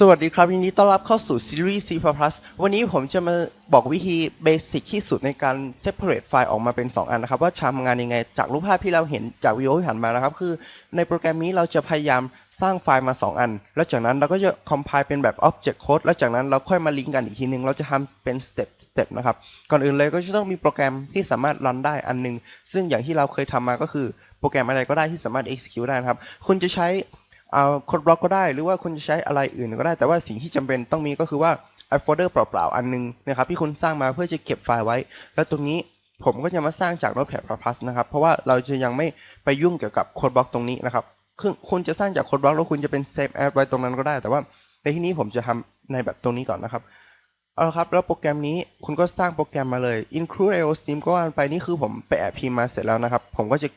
สวัสดีครับยินดีต้อนรับเข้าสู่ซีรีส์ C++ วันนี้ผมจะมาบอกวิธีเบสิกที่สุดในการ separate ไฟล์ออกมาเป็น 2 อันนะครับ ว่าทำงานยังไงจากรูปภาพที่เราเห็นจากวิดีโอที่ผ่านมานะครับ คือในโปรแกรมนี้เราจะพยายามสร้างไฟล์มา 2 อัน แล้วจากนั้นเราก็จะ compile เป็นแบบ object code แล้วจากนั้นเราค่อยมาลิงก์กันอีกทีนึง เราจะทำเป็น step step นะครับ ก่อนอื่นเลยก็จะต้องมีโปรแกรมที่สามารถรันได้อันหนึง ซึ่งอย่างที่เราเคยทำมาก็คือโปรแกรมอะไรก็ได้ที่สามารถ execute ได้นะครับ คุณจะใช้ เอาโคดบล็อกก็ได้ หรือว่าคุณจะใช้อะไรอื่นก็ได้ แต่ว่าสิ่งที่จำเป็นต้องมีก็คือว่าไอโฟลเดอร์เปล่าๆ อันนึงนะครับที่คุณสร้างมาเพื่อจะเก็บไฟล์ไว้ แล้วตรงนี้ผมก็จะมาสร้างจาก Notepad++ นะครับ เพราะว่าเราจะยังไม่ไปยุ่งเกี่ยวกับโคดบล็อกตรงนี้นะครับคือคุณจะสร้างจากโคดบล็อกแล้วคุณจะเป็นเซฟแอดไว้ตรงนั้นก็ได้ แต่ว่าในที่นี้ผมจะทำในแบบตรงนี้ก่อนนะครับ เอาละครับ แล้วโปรแกรมนี้คุณก็สร้างโปรแกรมมาเลย include io steam ก็ว่าไปนี่คือผมไปแอบพิมพ์มาเสร็จแล้วนะครับ ผมก็จะ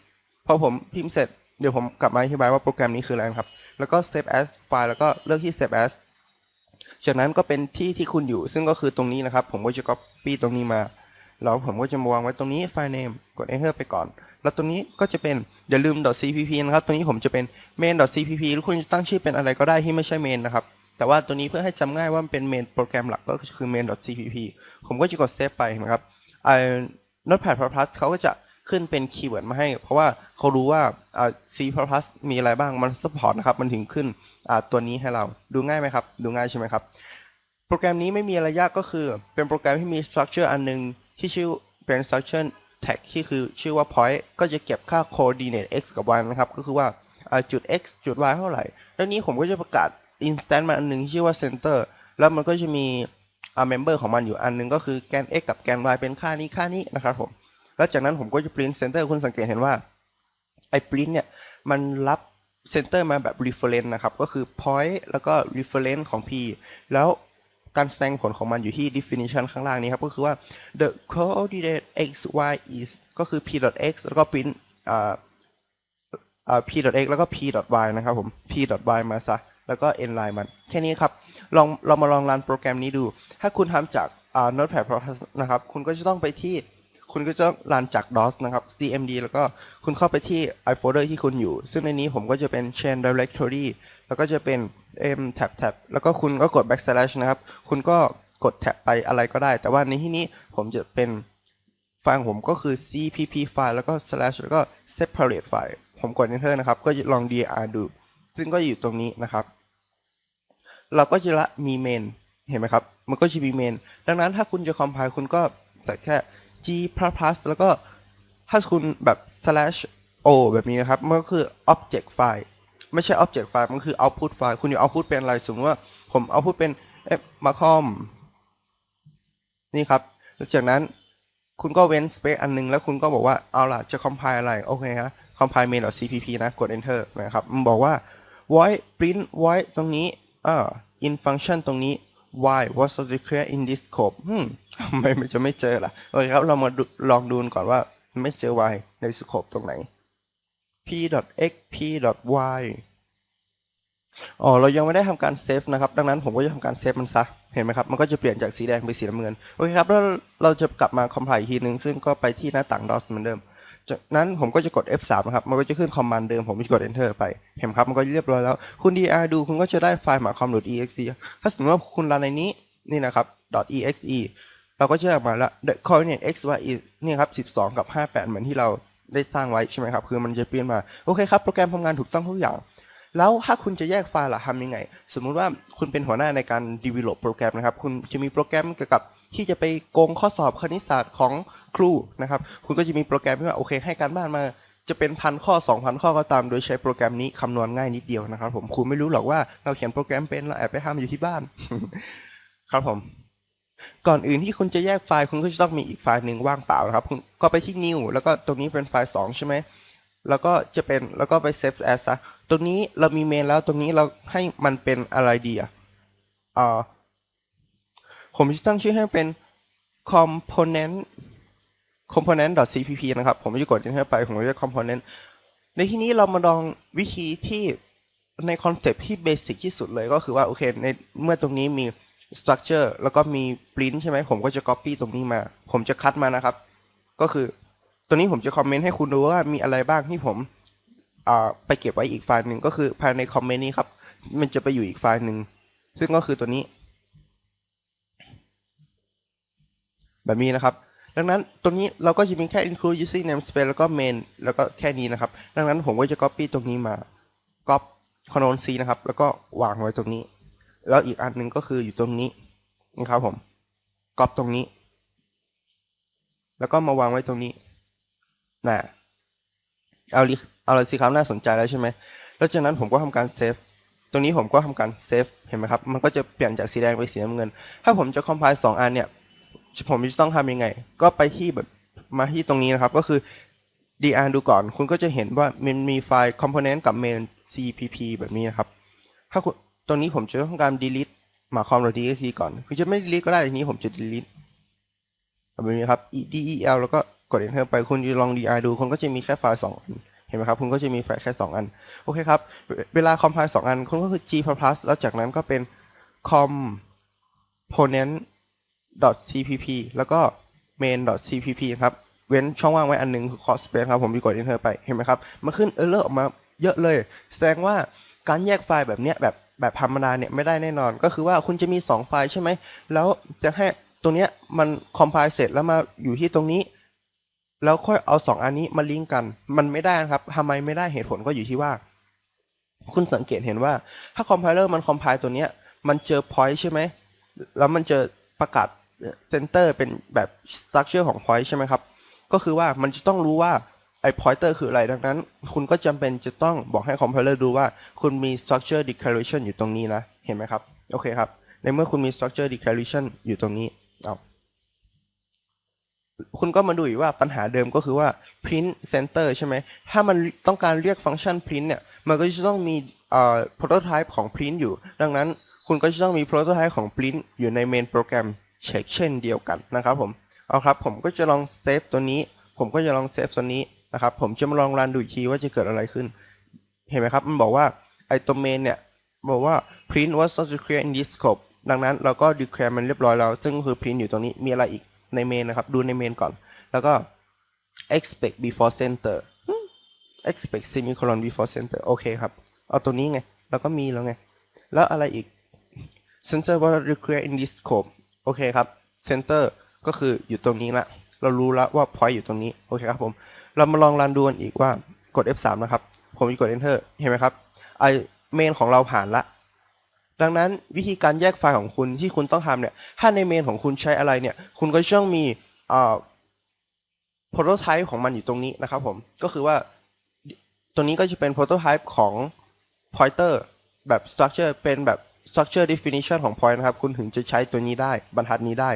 พอผมพิมพ์เสร็จเดี๋ยวผมกลับมาอธิบายว่าโปรแกรมนี้คืออะไรครับ แล้วก็ save as ไฟล์แล้วก็เลือกที่ save as จากนั้นก็เป็นที่ที่คุณอยู่ ซึ่งก็คือตรงนี้นะครับ ผมก็จะ copy ตรงนี้มาแล้วผมก็จะมาวางไว้ตรงนี้ file name กด enter ไปก่อน แล้วตรงนี้ก็จะเป็นอย่าลืม .cpp นะครับ ตรงนี้ผมจะเป็น main.cpp หรือคุณจะตั้งชื่อเป็นอะไรก็ได้ที่ไม่ใช่ main นะครับ แต่ว่าตัวนี้เพื่อให้จำง่ายว่ามันเป็น main โปรแกรมหลักก็คือ main.cpp ผมก็จะกด save ไปนะครับไอ้ Notepad++ เขาก็จะ ขึ้นเป็นคีย์เวิร์ดมาให้ เพราะว่าเขารู้ว่าอ่า C++ มีอะไรบ้างมัน support นะครับมันถึงขึ้นตัวนี้ให้เราดูง่ายไหมครับ ดูง่ายใช่ไหมครับ โปรแกรมนี้ไม่มีอะไรยากก็คือ เป็นโปรแกรมที่มี structure อันหนึงที่ชื่อเป็น structure tag ที่คือชื่อว่า point ก็จะเก็บค่า coordinate x กับ y นะครับ ก็คือว่าจุด x จุด y เท่าไหร่ แล้วนี้ผมก็จะประกาศ instance มาอันหนึงที่ชื่อว่า center แล้วมันก็จะมี member ของมันอยู่อันหนึงก็คือแกน x กับแกน y เป็นค่านี้ค่านี้นะครับผม แล้วจากนั้นผมก็จะ print center คุณสังเกตเห็นว่าไอ้ print เนี่ยมันรับ center มาแบบ reference นะครับ ก็คือ point แล้วก็ reference ของ p แล้วการแสดงผลของมันอยู่ที่ definition ข้างล่างนี้ครับ ก็คือว่า the coordinate x y is ก็คือ p x แล้วก็ print อ่าอ่า p x แล้วก็ p y นะครับผม p y มาซะ แล้วก็ n line มัน แค่นี้ครับ ลองเรามาลองรันโปรแกรมนี้ดู ถ้าคุณทำจากอ่า Notepad+ นะครับ คุณก็จะต้องไปที่ คุณก็จะรันจาก DOS นะครับ cmd แล้วก็คุณเข้าไปที่ iFolder ที่คุณอยู่ ซึ่งในนี้ผมก็จะเป็น chain directory แล้วก็จะเป็น m tab tab แล้วก็คุณก็กด backslash นะครับ คุณก็กด tab ไปอะไรก็ได้ แต่ว่าในที่นี้ผมจะเป็นไฟล์ของผมก็คือ cpp ไฟล์แล้วก็ slash แล้วก็ separate ไฟล์ผมกด enter นะครับ ก็ลอง dir ดู ซึ่งก็อยู่ตรงนี้นะครับ เราก็จะละมี main เห็นไหมครับ มันก็จะมี main ดังนั้นถ้าคุณจะ compile คุณก็ใส่แค่ g plus แล้วก็ถ้าคุณแบบ slash o แบบนี้นะครับ มันก็คือ object file ไม่ใช่ object file มันคือ output file คุณจะ output เป็นอะไร สมมติว่าผม output เป็น f macom นี่ครับแล้วจากนั้นคุณก็เว้น space อันนึง แล้วคุณก็บอกว่า เอาล่ะ จะ compile อะไร โอเคฮะ compile main.cpp นะ กด enter นะครับ มันบอกว่า void print void ตรงนี้อ่า in function ตรงนี้ why was declared in this scope อืมทำไมมันจะไม่เจอล่ะโอเคครับ เรามาลองดูก่อนว่าไม่เจอ y ใน scope ตรงไหน p.x p.y อ๋อ เรายังไม่ได้ทำการเซฟนะครับ ดังนั้นผมก็จะทำการเซฟมันซะ เห็นไหมครับ มันก็จะเปลี่ยนจากสีแดงเป็นสีน้ำเงิน โอเคครับ แล้วเราจะกลับมา compile อีกทีนึงซึ่งก็ไปที่หน้าต่าง DOS เหมือนเดิม จากนั้นผมก็จะกด F3 นะครับ มันก็จะขึ้นคอมมานด์เดิม ผมจะกด Enter ไป เห็นครับ มันก็เรียบร้อยแล้ว คุณ dr ดู คุณก็จะได้ไฟล์ marcom.exe ถ้าสมมติว่าคุณรันในนี้ นี่นะครับ .exe เราก็จะออกมาล้ว the coordinate x y นี่ครับ 12 กับ 58 เหมือนที่เราได้สร้างไว้ใช่ไหมครับ คือมันจะเปลี่ยนมา โอเคครับ โปรแกรมทำงานถูกต้องทุกอย่าง แล้วถ้าคุณจะแยกไฟล์ล่ะทำยังไง สมมุติว่าคุณเป็นหัวหน้าในการ develop โปรแกรมนะครับ คุณจะมีโปรแกรมเกี่ยวกับที่จะไปโกงข้อสอบคณิตศาสตร์ของ ครู่นะครับ คุณก็จะมีโปรแกรมที่ว่าโอเค ให้การบ้านมาจะเป็นพันข้อ 2,000 ข้อก็ตาม โดยใช้โปรแกรมนี้คำนวณง่ายนิดเดียวนะครับ ผมคุณไม่รู้หรอกว่าเราเขียนโปรแกรมเป็นเราแอบไปทำอยู่ที่บ้าน ครับผม ก่อนอื่นที่คุณจะแยกไฟล์คุณก็จะต้องมีอีกไฟล์หนึ่งว่างเปล่านะครับคุณก็ไปที่ new แล้วก็ตรงนี้เป็นไฟล์ 2 ใช่ไหมแล้วก็จะเป็นแล้วก็ไป save as ซะตรงนี้เรามีเมนแล้วตรงนี้เราให้มันเป็นอะไรดีอะอ่าผมจะตั้งชื่อให้เป็น component component.cpp นะครับ ผมจะกด enter ไป ผมจะ component ในที่นี้เรามาลองวิธีที่ในคอนเซปต์ที่เบสิกที่สุดเลยก็คือว่า โอเค ในเมื่อตรงนี้มี structure แล้วก็มี print ใช่ไหม ผมก็จะ copy ตรงนี้มา ผมจะคัดมานะครับ ก็คือตัวนี้ผมจะคอมเมนต์ให้คุณดูว่ามีอะไรบ้างที่ผมอ่าไปเก็บไว้อีกไฟล์หนึ่งก็คือภายในคอมเมนต์นี้ครับ มันจะไปอยู่อีกไฟล์หนึ่งซึ่งก็คือตัวนี้ แบบนี้นะครับ ดังนั้นตรงนี้เราก็จะมีแค่ include using namespace แล้วก็ main แล้วก็แค่นี้นะครับ ดังนั้นผมก็จะ copy ตรงนี้มา copy ctrl C นะครับ แล้วก็วางไว้ตรงนี้ แล้วอีกอันหนึ่งก็คืออยู่ตรงนี้นะครับผม copy ตรงนี้ แล้วก็มาวางไว้ตรงนี้น่ะเอาลิเอาเลยสิครับน่าสนใจแล้วใช่ไหมแล้วจากนั้นผมก็ทำการเซฟตรงนี้ผมก็ทำการเซฟเห็นไหมครับ มันก็จะเปลี่ยนจากสีแดงไปสีน้ำเงิน ถ้าผมจะ compile สองอันเนี่ย ผมจะต้องทำยังไง ก็ไปที่แบบมาที่ตรงนี้นะครับ ก็คือ dr ดูก่อน คุณก็จะเห็นว่ามันมีไฟล์ component กับ main cpp แบบนี้นะครับ ถ้าคุณตรงนี้ผมจะต้องการ delete หมายความว่า delete ก่อน คือจะไม่ delete ก็ได้ทีนี้ผมจะ delete แบบนี้ครับ del แล้วก็กด enter ไป คุณจะลอง dr ดู คุณก็จะมีแค่ไฟล์สองอัน เห็นไหมครับ คุณก็จะมีไฟล์แค่สองอัน โอเคครับ เวลา compile สองอัน คุณก็คือ g++ แล้วจากนั้นก็เป็น component .cpp แล้วก็ main.cpp ครับ เว้นช่องว่างไว้อันหนึงคือ cross space ครับ ผมไปกด enter ไป เห็นไหมครับ มันขึ้น error ออกมาเยอะเลย แสดงว่าการแยกไฟล์แบบเนี้ยแบบแบบธรรมดาเนี่ยไม่ได้แน่นอน ก็คือว่าคุณจะมี 2 ไฟล์ใช่ไหม แล้วจะให้ตรงเนี้ยมัน compile เสร็จแล้วมาอยู่ที่ตรงนี้ แล้วค่อยเอา 2 อันนี้มาลิงก์กัน มันไม่ได้นะครับทำไมไม่ได้เหตุผลก็อยู่ที่ว่า คุณสังเกตเห็นว่าถ้า compiler มัน compile ตัวเนี้ยมันเจอ point ใช่ไหม แล้วมันเจอประกาศ center เป็นแบบ structure ของ point ใช่ไหมครับ ก็คือว่ามันจะต้องรู้ว่าไอ้ pointer คืออะไรดังนั้น คุณก็จำเป็นจะต้องบอกให้ compiler ดูว่าคุณมี structure declaration อยู่ตรงนี้นะ เห็นไหมครับ โอเคครับ ในเมื่อคุณมี structure declaration อยู่ตรงนี้เอาคุณก็มาดูอีกว่าปัญหาเดิมก็คือว่า print center ใช่ไหม ถ้ามันต้องการเรียกฟังก์ชัน print เนี่ย มันก็จะต้องมีเอ่อ prototype ของ print อยู่ ดังนั้นคุณก็จะต้องมี prototype ของ print อยู่ใน main โปรแกรม เช็คเช่นเดียวกันนะครับผมเอาครับผมก็จะลองเซฟตัวนี้ ผมก็จะลองเซฟตัวนี้นะครับผมจะมาลองรันดูอีกทีว่าจะเกิดอะไรขึ้น เห็นไหมครับ มันบอกว่าไอตัว main เนี่ยบอกว่า print was not declared in this scope ดังนั้นเราก็ declare มันเรียบร้อยแล้ว ซึ่งคือ print อยู่ตรงนี้มีอะไรอีกใน main นะครับ ดูใน main ก่อน แล้วก็ expect before center expect semicolon before center โอเคครับ เอาตัวนี้ไง แล้วก็มีแล้วไง แล้วอะไรอีก center was declared in this scope โอเคครับ center ก็คืออยู่ตรงนี้ละ เรารู้แล้วว่า point อยู่ตรงนี้ โอเคครับผม เรามาลองรันดูกันอีกว่ากด F3 นะครับ ผมกด enter เห็นไหมครับ ไอเมนของเราผ่านละ ดังนั้นวิธีการแยกไฟล์ของคุณที่คุณต้องทำเนี่ย ถ้าในเมนของคุณใช้อะไรเนี่ย คุณก็ต้องมีเอ่อ prototype ของมันอยู่ตรงนี้นะครับผม ก็คือว่าตัวนี้ก็จะเป็น prototype ของ pointer แบบ structure เป็นแบบ structure definition ของ point นะครับ คุณถึงจะใช้ตัวนี้ได้บรรทัดนี้ได้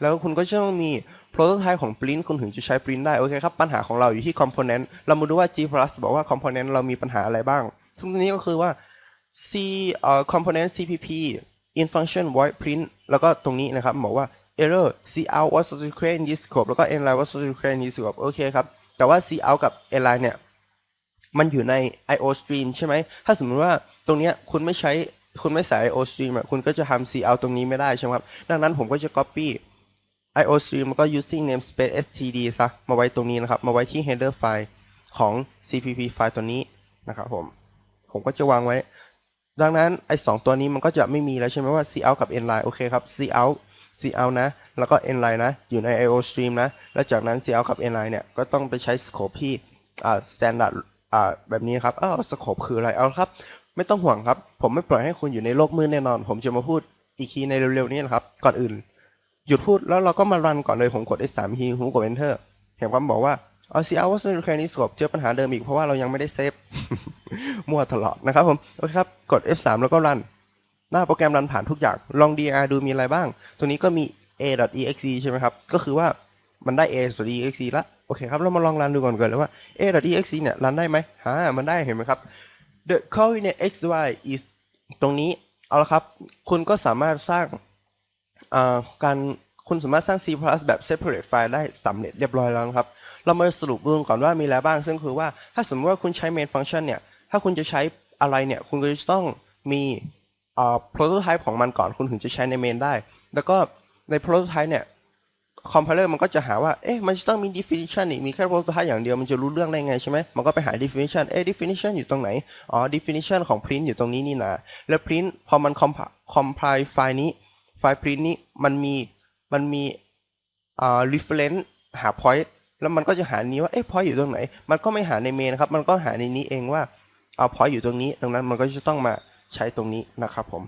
แล้วคุณก็จะต้องมี prototype ของ print คุณถึงจะใช้ print ได้ โอเคครับ ปัญหาของเราอยู่ที่ component เรามาดูว่า G+ บอกว่า component เรามีปัญหาอะไรบ้าง ซึ่งตัวนี้ก็คือว่า C เอ่อ component CPP in function void print แล้วก็ตรงนี้นะครับบอกว่า error C out was declared in this scope แล้วก็ n line was declared in this scope โอเคครับ แต่ว่า C out กับ n line เนี่ย มันอยู่ใน IO stream ใช่ไหม ถ้าสมมติว่าตรงเนี้ยคุณไม่ใช้ คุณไม่ใส่ IO stream อะคุณก็จะทำ C out ตรงนี้ไม่ได้ใช่ไหมครับ ดังนั้นผมก็จะ copy IO stream แล้วก็ using namespace std ซะ มาไว้ตรงนี้นะครับ มาไว้ที่ header file ของ cpp ไฟล์ตัวนี้นะครับผม ผมก็จะวางไว้ ดังนั้นไอ้สองตัวนี้มันก็จะไม่มีแล้วใช่ไหมว่า c out กับ n line โอเคครับ c out c out นะ แล้วก็ n line นะ อยู่ใน io stream นะ แล้วจากนั้น c out กับ n line เนี่ย ก็ต้องไปใช้ scope ที่อ่า standard อ่าแบบนี้ครับอ้าว scope คืออะไร เอาครับ ไม่ต้องห่วงครับ ผมไม่ปล่อยให้คุณอยู่ในโลกมืดแน่นอน ผมจะมาพูดอีกทีในเร็วๆนี้นะครับ ก่อนอื่น หยุดพูดแล้วเราก็มารันก่อนเลยผมกด F3 ทีผมกด Enter เห็นความบอกว่าเอา c out was declared in this scope เจอปัญหาเดิมอีกเพราะว่าเรายังไม่ได้เซฟมั่วตลอดนะครับผมโอเคครับกด F3 แล้วก็รัน หน้าโปรแกรมรันผ่านทุกอย่าง ลอง dir ดูมีอะไรบ้าง ตัวนี้ก็มี a.exe ใช่ไหมครับ ก็คือว่ามันได้ a.exe ละโอเคครับเรามาลองรันดูก่อนเกินเลยว่า a.exe เนี่ยรันได้ไหมฮะมันได้เห็นไหมครับ the coordinate xy is ตรงนี้เอาละครับ คุณก็สามารถสร้างการคุณสามารถสร้าง C+ แบบ separate file ได้สำเร็จเรียบร้อยแล้วครับ เรามาสรุปดูก่อนว่ามีอะไรบ้าง ซึ่งคือว่าถ้าสมมติว่าคุณใช้ main function เนี่ย ถ้าคุณจะใช้อะไรเนี่ย คุณก็จะต้องมีอ่า prototype ของมันก่อน คุณถึงจะใช้ใน main ได้ แล้วก็ใน prototype เนี่ย compiler มันก็จะหาว่า เอ๊ะ มันจะต้องมี definition อีกมีแค่ row ตัวท้าอย่างเดียว มันจะรู้เรื่องได้ไงใช่ไหม มันก็ไปหา definition เอ๊ะ definition อยู่ตรงไหน อ๋อ definition ของ print อยู่ตรงนี้นี่นะแล้ว print พอมัน compile ไฟล์นี้ ไฟล์ print นี้ มันมี มันมีอ่า reference หา point แล้วมันก็จะหานี้ว่า เอ๊ะ point อยู่ตรงไหน มันก็ไม่หาใน main นะครับ มันก็หาในนี้เองว่า เอา point อยู่ตรงนี้ ดังนั้นมันก็จะต้องมาใช้ตรงนี้นะครับผม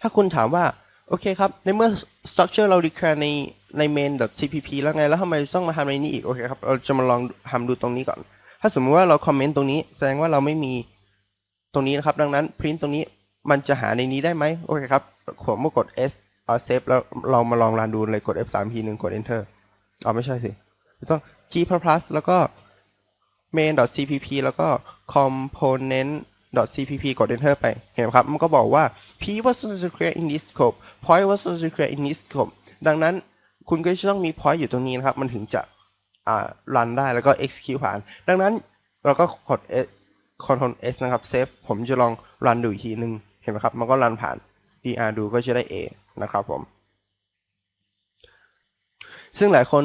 ถ้าคุณถามว่า โอเคครับ ในเมื่อ structure เรา declare ใน ใน main.cpp แล้วไง แล้วทำไมต้องมาทำในนี้อีก โอเคครับ เราจะมาลองทำดูตรงนี้ก่อน ถ้าสมมติว่าเราคอมเมนต์ตรงนี้ แสดงว่าเราไม่มีตรงนี้นะครับ ดังนั้น print ตรงนี้มันจะหาในนี้ได้ไหม โอเคครับผมเมื่อกด s เอา save แล้วเรามาลองรันดูเลยกด f3 ทีหนึ่งกด enter อ๋อไม่ใช่สิต้อง g plus แล้วก็ main.cpp แล้วก็ component.cpp กด enter ไป เห็นไหมครับ มันก็บอกว่า p was declared in this scope point was declared in this scope ดังนั้น คุณก็จะต้องมี point อยู่ตรงนี้นะครับ มันถึงจะอ่า run ได้แล้วก็ execute ผ่าน ดังนั้นเราก็กด S Ctrl S นะครับ save ผมจะลอง run ดูอีกทีนึง เห็นไหมครับ มันก็ run ผ่าน dr ดูก็จะได้ A นะครับผม ซึ่งหลายคน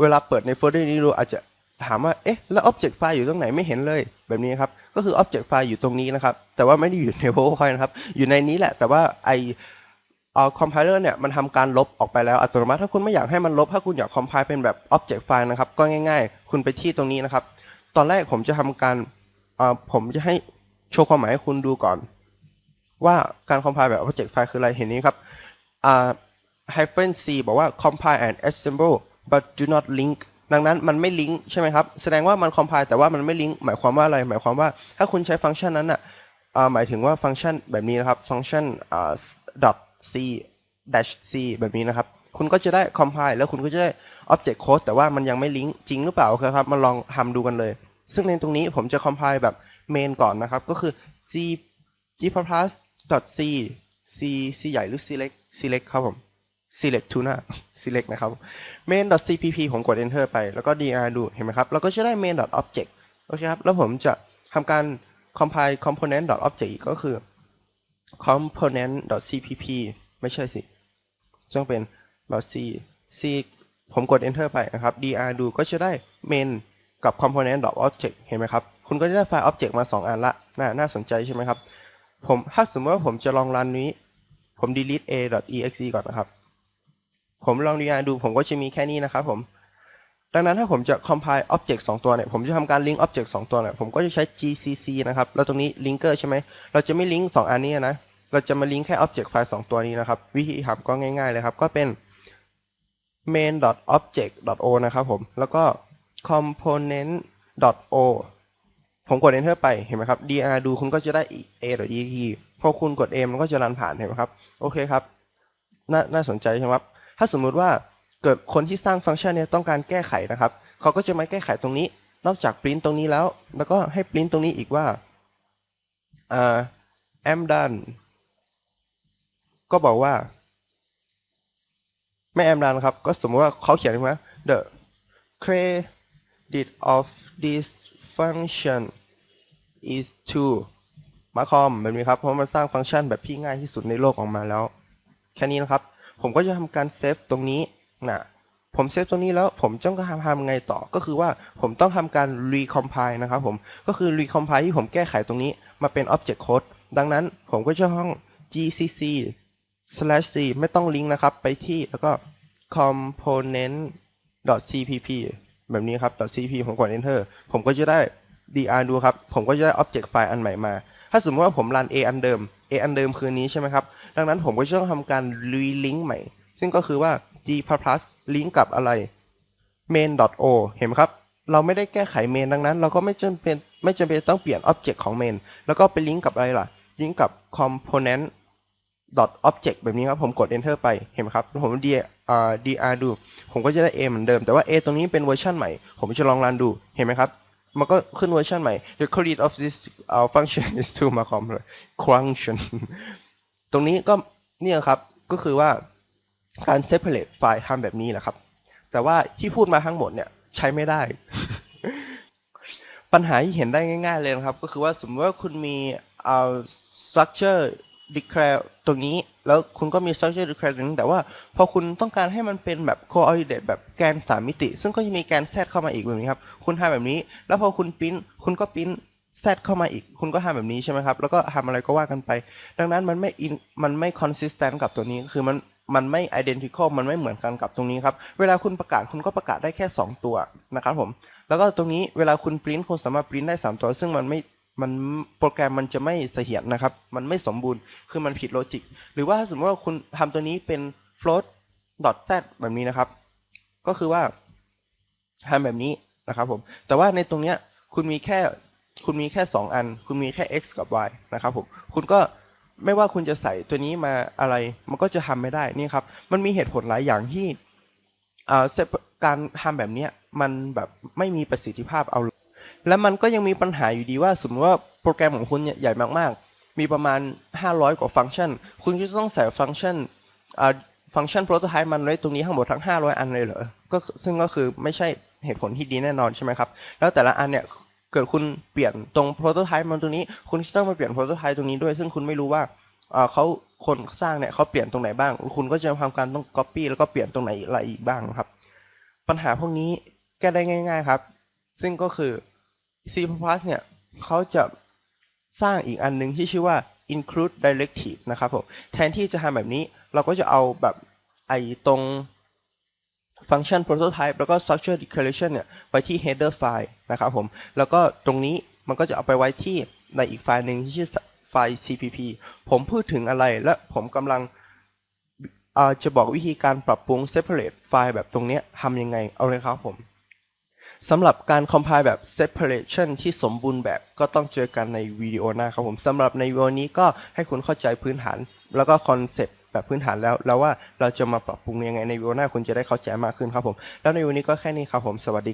เวลาเปิดในโฟลเดอร์นี้ดูอาจจะถามว่า เอ๊ะ แล้ว object file อยู่ตรงไหนไม่เห็นเลย แบบนี้ครับ ก็คือ object file อยู่ตรงนี้นะครับ แต่ว่าไม่ได้อยู่ใน PowerPoint นะครับ อยู่ในนี้แหละ แต่ว่าไอ เอา compiler เนี่ยมันทำการลบออกไปแล้วอัตโนมัติถ้าคุณไม่อยากให้มันลบ ถ้าคุณอยาก compile เป็นแบบ object file นะครับ ก็ง่าย ๆ คุณไปที่ตรงนี้นะครับ ตอนแรกผมจะทำการอ่าผมจะให้โชว์ความหมายให้คุณดูก่อน ว่าการ compile แบบ object file คืออะไรเห็นนี้ครับอ่า hyphen c บอกว่า compile and assemble but do not link ดังนั้นมันไม่ลิงก์ใช่ไหมครับ แสดงว่ามัน compile แต่ว่ามันไม่ลิงก์หมายความว่าอะไร หมายความว่าถ้าคุณใช้ฟังก์ชันนั้นอะหมายถึงว่าฟังก์ชันแบบนี้นะครับฟังก์ชัน dot c dash c แบบนี้นะครับ คุณก็จะได้ compile แล้วคุณก็จะได้ object code แต่ว่ามันยังไม่ลิงก์จริงหรือเปล่าครับ มาลองทำดูกันเลย ซึ่งในตรงนี้ผมจะ compile แบบ main ก่อนนะครับ ก็คือ g g plus dot c c c ใหญ่หรือ c เล็ก c เล็กครับผม select tuna select นะครับ main.cpp ผมกด enter ไป แล้วก็ dr ดู เห็นไหมครับเราก็จะได้ main.object โอเคครับ แล้วผมจะทำการ compile component.object อีกก็คือ component.cpp ไม่ใช่สิต้องเป็น .c c ผมกด enter ไปนะครับ dr ดูก็จะได้ main กับ component.object เห็นไหมครับ คุณก็จะได้ไฟล์ object มา 2 อันละน่าน่าสนใจใช่ไหมครับ ผมถ้าสมมติว่าผมจะลองรันนี้ ผม delete a.exe ก่อนนะครับ ผมลองดีอาดูผมก็จะมีแค่นี้นะครับผม ดังนั้นถ้าผมจะ compile object 2 ตัวเนี่ย ผมจะทำการ link object 2 ตัวเนี่ย ผมก็จะใช้ gcc นะครับ แล้วตรงนี้ linker ใช่ไหม เราจะไม่ link 2 อันนี้นะ เราจะมา link แค่ object file 2ตัวนี้นะครับ วิธีทำก็ง่ายๆเลยครับ ก็เป็น main.object.o นะครับผม แล้วก็ component.o ผมกด enter ไปเห็นไหมครับ dr ดูคุณก็จะได้ a.exe พอคุณกด a มันก็จะรันผ่านเห็นไหมครับ โอเคครับ น่าน่าสนใจใช่ไหมครับ ถ้าสมมุติว่า เกิดคนที่สร้างฟังก์ชันเนี้ต้องการแก้ไขนะครับ เขาก็จะมาแก้ไขตรงนี้ นอกจากปริ้นตรงนี้แล้ว แล้วก็ให้ปริ้นตรงนี้อีกว่าแอ่า am done ก็บอกว่า ไม่ am done ครับ ก็สมมติว่าเขาเขียนว่า the credit of this function is to มาคอมแบบนี้ครับ เพราะมันสร้างฟังก์ชันแบบที่ง่ายที่สุดในโลกออกมาแล้ว แค่นี้นะครับ ผมก็จะทำการเซฟตรงนี้ นะผมเซฟตรงนี้แล้วผมต้องทำทำไงต่อก็คือว่าผมต้องทำการ recompile นะครับผมก็คือ recompile ที่ผมแก้ไขตรงนี้มาเป็น object code ดังนั้นผมก็จะห้อง gcc slash c ไม่ต้องลิงก์นะครับ ไปที่แล้วก็ component cpp แบบนี้ครับ cpp ผมกด enter ผมก็จะได้ dr ดูครับ ผมก็จะได้ object file อันใหม่มา ถ้าสมมติว่าผมรัน a อันเดิม a อันเดิมคือนี้ใช่ไหมครับ ดังนั้นผมก็จะต้องทำการ relink ใหม่ ซึ่งก็คือว่า g plus link กับอะไร main.o เห็นไหมครับ เราไม่ได้แก้ไข main ดังนั้น เราก็ไม่จำเป็นไม่จำเป็นต้องเปลี่ยน object ของ main แล้วก็ไปลิงก์กับอะไรล่ะ ลิงก์กับ component dot object แบบนี้ครับ ผมกด enter ไปเห็นไหมครับ ผม d อ่า dr ดู ผมก็จะได้ a เหมือนเดิม แต่ว่า a ตรงนี้เป็นเวอร์ชันใหม่ ผมจะลองรันดูเห็นไหมครับมันก็ขึ้นเวอร์ชันใหม่ the credit of this uh, function is to Macom function ตรงนี้ก็เนี่ยครับก็คือว่า การ separate ไฟล์ทำแบบนี้แหละครับ แต่ว่าที่พูดมาทั้งหมดเนี่ยใช้ไม่ได้ ปัญหาที่เห็นได้ง่าย ๆเลยนะครับ ก็คือว่าสมมติว่าคุณมีเอา structure declare ตรงนี้ แล้วคุณก็มี structure declare ตรงนี้แต่ว่าพอคุณต้องการให้มันเป็นแบบ coordinate แบบแกนสามมิติ ซึ่งก็จะมีแกน z เข้ามาอีกแบบนี้ครับ คุณทำแบบนี้ แล้วพอคุณปริ้นคุณก็ปริ้น z เข้ามาอีก คุณก็ทำแบบนี้ใช่ไหมครับ แล้วก็ทำอะไรก็ว่ากันไป ดังนั้นมันไม่มันไม่ consistent กับตัวนี้ คือมัน มันไม่ identical มันไม่เหมือนกันกับตรงนี้ครับ เวลาคุณประกาศคุณก็ประกาศได้แค่ 2 ตัวนะครับผม แล้วก็ตรงนี้เวลาคุณปริ้นคุณสามารถปริ้นได้ 3 ตัว ซึ่งมันไม่มันโปรแกรมมันจะไม่เสถียรนะครับ มันไม่สมบูรณ์ คือมันผิดโลจิก หรือว่าสมมติว่าคุณทำตัวนี้เป็น float z แบบนี้นะครับ ก็คือว่าทำแบบนี้นะครับผม แต่ว่าในตรงเนี้ยคุณมีแค่คุณมีแค่ 2 อัน คุณมีแค่ x กับ y นะครับผม คุณก็ ไม่ว่าคุณจะใส่ตัวนี้มาอะไร มันก็จะทำไม่ได้นี่ครับ มันมีเหตุผลหลายอย่างที่อ่า sep- การทำแบบนี้มันแบบไม่มีประสิทธิภาพเอา แล้วมันก็ยังมีปัญหาอยู่ดีว่า สมมติว่าโปรแกรมของคุณใหญ่มากๆ มีประมาณ 500 กว่าฟังก์ชัน คุณก็จะต้องใส่ฟังก์ชันอ่าฟังก์ชันโปรโตไทป์มันไว้ตรงนี้ทั้งหมดทั้ง 500 อันเลยเหรอ ก็ซึ่งก็คือไม่ใช่เหตุผลที่ดีแน่นอนใช่ไหมครับ แล้วแต่ละอันเนี่ย เกิดคุณเปลี่ยนตรงโปรโตไทป์มันตรงนี้ คุณต้องมาเปลี่ยนโปรโตไทป์ตรงนี้ด้วย ซึ่งคุณไม่รู้ว่าเขาคนสร้างเนี่ยเขาเปลี่ยนตรงไหนบ้าง คุณก็จะทำการต้อง copy แล้วก็เปลี่ยนตรงไหนอะไรอีกบ้างครับ ปัญหาพวกนี้แก้ได้ง่าย ๆครับ ซึ่งก็คือ C++ เนี่ยเขาจะสร้างอีกอันหนึงที่ชื่อว่า include directive นะครับผมแทนที่จะทำแบบนี้เราก็จะเอาแบบไอ้ตรง function prototype แล้วก็ structure declaration เนี่ยไว้ที่ header file นะครับผม แล้วก็ตรงนี้มันก็จะเอาไปไว้ที่ในอีกไฟล์หนึ่งที่ชื่อไฟล์ cpp ผมพูดถึงอะไรและผมกำลังจะบอกวิธีการปรับปรุง separate ไฟล์แบบตรงนี้ทำยังไง เอาเลยครับผมสำหรับการ compile แบบ separation ที่สมบูรณ์แบบก็ต้องเจอกันในวิดีโอหน้าครับผมสำหรับในวิดีโอนี้ก็ให้คุณเข้าใจพื้นฐาน แล้วก็คอนเซ็ปต์ แบบพื้นฐานแล้วแล้วว่าเราจะมาปรับปรุงยังไงในวิดีโอหน้าคุณจะได้เข้าใจมากขึ้นครับผม แล้วในวิดีโอนี้ก็แค่นี้ครับผมสวัสดี